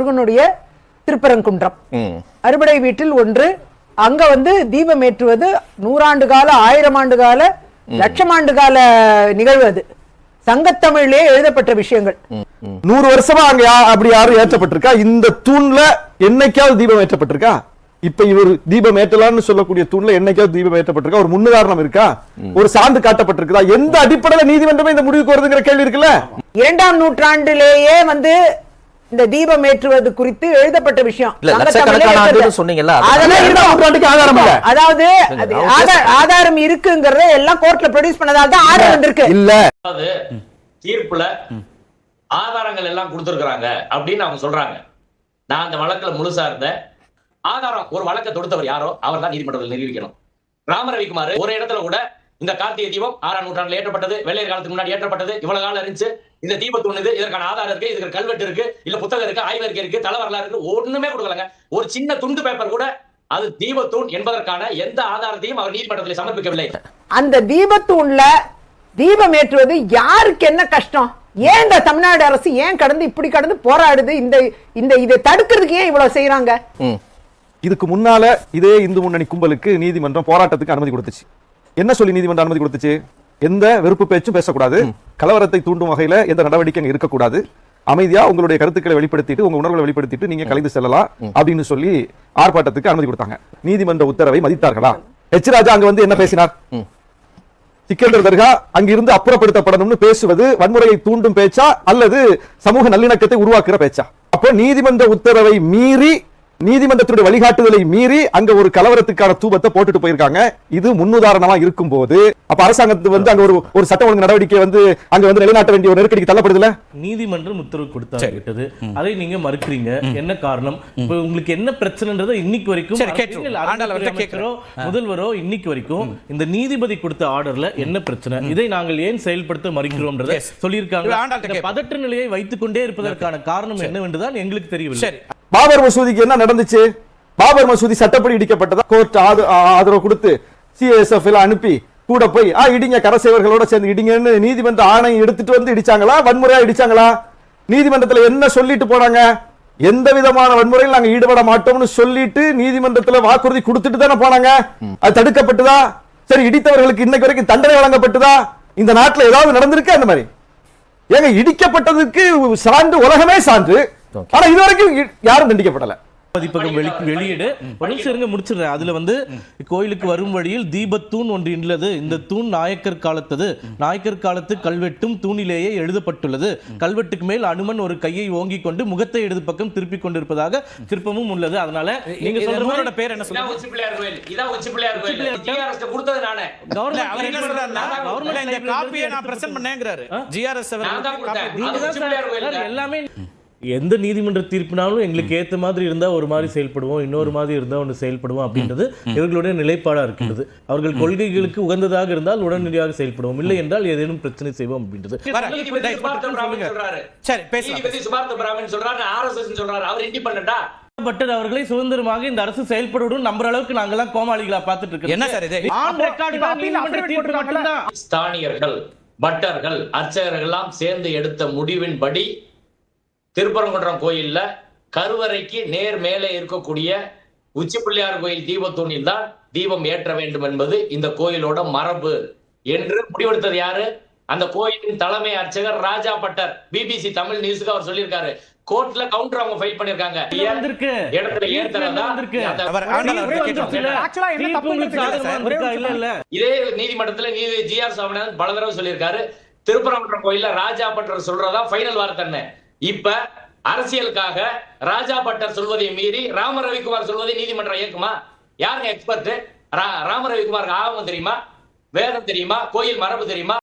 முருகனுடைய திருப்பரங்குன்றம். ம். அறுபடை வீட்டில் ஒன்று. அங்க வந்து தீபம் ஏற்றுவது நூறாண்டு கால ஆயிரம் ஆண்டு கால லட்சம் ஆண்டு கால நிகழ்வு அது. சங்கத்தமிழிலே எழுதப்பட்ட விஷயங்கள். நூறு வருஷமா அங்க அப்படி யாரும் ஏற்றப்பட்டிருக்கா? இந்த தூண்ல என்னைக்காவது தீபம் ஏற்றப்பட்டிருக்கா? இப்ப இவர் தீபம் ஏற்றலாம்னு சொல்லக்கூடிய தூண்ல என்னைக்காவது தீபம் ஏற்றப்பட்டிருக்கா? ஒரு முன்னுதாரணம் இருக்கா? ஒரு சான்று காட்டப்பட்டிருக்குதா? எந்த அடிப்படையில நீதிமன்றமே இந்த முடிவுக்கு வருதுங்கிற கேள்வி இருக்குல்ல? இரண்டாம் நூற்றாண்டிலேயே வந்து இந்த தீபம் ஏற்றுவது குறித்து எழுதப்பட்ட விஷயம். ஆதாரம் அதாவது ஆதாரம் இருக்குங்கிறத எல்லாம் கோர்ட்ல ப்ரொடியூஸ் பண்ணதால தான் ஆர்டர் வந்திருக்கு. இல்ல. அதாவது தீர்ப்புல ஆதாரங்கள் எல்லாம் கொடுத்திருக்கிறாங்க அப்படின்னு அவங்க சொல்றாங்க. நான் அந்த வழக்குல முழுசா இருந்தேன். ஆதாரம் ஒரு வழக்கை தொடுத்தவர் யாரோ அவர் தான் நீதிமன்றத்தில் நிரூபிக்கணும். ராம ரவிக்குமார் ஒரு இடத்துல கூட இந்த கார்த்திகை தீபம் ஆறாம் நூற்றாண்டுல ஏற்றப்பட்டது. வெள்ளையர் காலத்துக்கு முன்னாடி ஏற்றப்பட்டது. இவ்வளவு காலம் இருந்துச்சு. இந்த தீபத்தூண் இது இதற்கான ஆதாரம் இருக்கு. இதுக்கு கல்வெட்டு இருக்கு. இல்ல புத்தகம் இருக்கு. ஆய்வறிக்கை இருக்கு. தலை வரலாறு இருக்கு. ஒண்ணுமே கொடுக்கலங்க. ஒரு சின்ன துண்டு பேப்பர் கூட அது தீபத்தூண் என்பதற்கான எந்த ஆதாரத்தையும் அவர் நீதிமன்றத்தில் சமர்ப்பிக்கவில்லை. அந்த தீபத்தூண்ல தீபம் ஏற்றுவது யாருக்கு என்ன கஷ்டம்? ஏன் இந்த தமிழ்நாடு அரசு ஏன் கடந்து இப்படி கடந்து போராடுது? இந்த இந்த இதை தடுக்கிறதுக்கு ஏன் இவ்வளவு செய்யறாங்க ம். இதுக்கு முன்னால இதே இந்து முன்னணி கும்பலுக்கு நீதிமன்றம் போராட்டத்துக்கு அனுமதி கொடுத்துச்சு. என்ன சொல்லி நீதிமன்றம் அனுமதி கொடுத்துச்சு? எந்த வெறுப்பு பேச்சும் பேசக்கூடாது. கலவரத்தை தூண்டும் வகையில எந்த நடவடிக்கை அங்க இருக்கக்கூடாது. அமைதியா உங்களுடைய கருத்துக்களை வெளிப்படுத்திட்டு உங்க உணர்வுகளை வெளிப்படுத்திட்டு நீங்க கலைந்து செல்லலாம் அப்படின்னு சொல்லி ஆர்ப்பாட்டத்துக்கு அனுமதி கொடுத்தாங்க. நீதிமன்ற உத்தரவை மதித்தார்களா? எச். ராஜா அங்க வந்து என்ன பேசினார்? சிக்கந்தர் தர்கா அங்கிருந்து அப்புறப்படுத்தப்படணும்னு பேசுவது வன்முறையை தூண்டும் பேச்சா அல்லது சமூக நல்லிணக்கத்தை உருவாக்குற பேச்சா? அப்போ நீதிமன்ற உத்தரவை மீறி நீதிமன்றத்துடைய வழிகாட்டுதலை மீறி அங்க ஒரு கலவரத்துக்கான தூபத்தை போட்டுட்டு போயிருக்காங்க. இது முன்னுதாரணமா இருக்கும் போது அப்ப அரசாங்கத்து வந்து அங்க ஒரு ஒரு சட்ட ஒழுங்கு நடவடிக்கை வந்து அங்க வந்து நிலைநாட்ட வேண்டிய ஒரு நெருக்கடிக்கு தள்ளப்படுதுல நீதிமன்றம் உத்தரவு கொடுத்தா விட்டது. அதை நீங்க மறுக்கிறீங்க. என்ன காரணம்? இப்ப உங்களுக்கு என்ன பிரச்சனைன்றதை இன்னைக்கு வரைக்கும் முதல்வரோ இன்னைக்கு வரைக்கும் இந்த நீதிபதி கொடுத்த ஆர்டர்ல என்ன பிரச்சனை? இதை நாங்கள் ஏன் செயல்படுத்த மறுக்கிறோம்ன்றதை. சொல்லியிருக்காங்க. பதற்ற நிலையை வைத்துக் கொண்டே இருப்பதற்கான காரணம் என்னவென்றுதான் எங்களுக்கு தெரியவில்லை. சரி. பாபர் மசூதிக்கு என்ன நடந்துச்சு? பாபர் மசூதி சட்டப்படி இடிக்கப்பட்டதா? கோர்ட் ஆதரவு கொடுத்து சிஎஸ்எஃப் அனுப்பி கூட போய் ஆ இடிங்க கரசேவர்களோட சேர்ந்து இடிங்கன்னு நீதிமன்ற ஆணை எடுத்துட்டு வந்து இடிச்சாங்களா? வன்முறையா இடிச்சாங்களா? நீதிமன்றத்துல என்ன சொல்லிட்டு போனாங்க எந்த விதமான வன்முறையில் நாங்க ஈடுபட மாட்டோம்னு சொல்லிட்டு நீதிமன்றத்துல வாக்குறுதி கொடுத்துட்டு தானே போனாங்க? அது தடுக்கப்பட்டதா? சரி இடித்தவர்களுக்கு இன்னைக்கு வரைக்கும் தண்டனை வழங்கப்பட்டதா? இந்த நாட்டுல ஏதாவது நடந்திருக்கு அந்த மாதிரி? ஏங்க இடிக்கப்பட்டதுக்கு சான்று உலகமே சான்று. ஆனா இதுவரைக்கும் இ- யாரும் தண்டிக்கப்படல. பதிப்பகம் வெளி வெளியிடு. இருங்க முடிச்சிடுறேன். அதுல வந்து கோயிலுக்கு வரும் வழியில் தீபத்தூண் ஒன்று உள்ளது இந்த தூண் நாயக்கர் காலத்தது. நாயக்கர் காலத்து கல்வெட்டும் தூணிலேயே எழுதப்பட்டுள்ளது. கல்வெட்டுக்கு மேல் அனுமன் ஒரு கையை ஓங்கிக் கொண்டு முகத்தை இடது பக்கம் திருப்பிக் கொண்டிருப்பதாக சிற்பமும் உள்ளது. அதனால நீங்க இது சொல்ற நூலோட மாதிரி பேர் என்ன சொல்லுங்க. எல்லாமே எந்த நீதிமன்ற தீர்ப்பினாலும் எங்களுக்கு ஏத்த மாதிரி இருந்தா ஒரு மாதிரி செயல்படுவோம் இன்னொரு மாதிரி இருந்தா ஒன்று செயல்படுவோம் அப்படின்றது இவர்களுடைய நிலைப்பாடா இருக்கின்றது அவர்கள் கொள்கைகளுக்கு உகந்ததாக இருந்தால் உடனடியாக செயல்படுவோம். இல்லை என்றால் ஏதேனும் பிரச்சனை செய்வோம் அப்படின்றது. வரேன். நீதிபதி ரைட், சுபார்த்த பிராமின் சொல்றாரு. சரி பேசலாம் நீதிபதி சுபார்த்த பிராமின் சொல்றாரு ஆர்எஸ்எஸ் சொல்றாரு. அவர் இண்டிபெண்டா பட்டர் அவர்களை சுதந்திரமாக இந்த அரசு செயல்படும் நம்புற அளவுக்கு நாங்கெல்லாம் கோமாளிகளா பார்த்துட்டு இருக்கோம் என்ன சார் இது? ஆன் ரெக்கார்டு தான் நீதிமன்ற தீர்ப்பு மட்டும்தான். ஸ்தானியர்கள் பட்டர்கள் அர்ச்சகர்கள் எல்லாம் சேர்ந்து எடுத்த முடிவின்படி திருப்பரங்குன்றம் கோயில்ல கருவறைக்கு நேர் மேலே இருக்கக்கூடிய உச்சி பிள்ளையார் கோயில் தீபத்தூணில் தான் தீபம் ஏற்ற வேண்டும் என்பது இந்த கோயிலோட மரபு என்று முடிவெடுத்தது யாரு? அந்த கோயிலின் தலைமை அர்ச்சகர் ராஜா பட்டர் பிபிசி தமிழ் நியூஸுக்கு அவர் சொல்லியிருக்காரு. கோர்ட்ல கவுண்டர் அவங்க ஃபைல் பண்ணிருக்காங்க இடத்துல இல்ல இதே நீதிமன்றத்துல நீதி ஜி ஆர் சாமிநாதன் பல தடவை சொல்லியிருக்காரு. திருப்பரங்குன்றம் கோயில்ல ராஜா பட்டர் சொல்றதா ஃபைனல் வார்த்தை இப்ப அரசியலுக்காக ராஜா பட்டர் சொல்வதை மீறி ராம ரவிக்குமார் சொல்வதை நீதிமன்றம் ஏற்குமா யாருங்க எக்ஸ்பர்ட் ராம ரவிக்குமாருக்கு ஆகமம் தெரியுமா? வேதம் தெரியுமா? கோயில் மரபு தெரியுமா?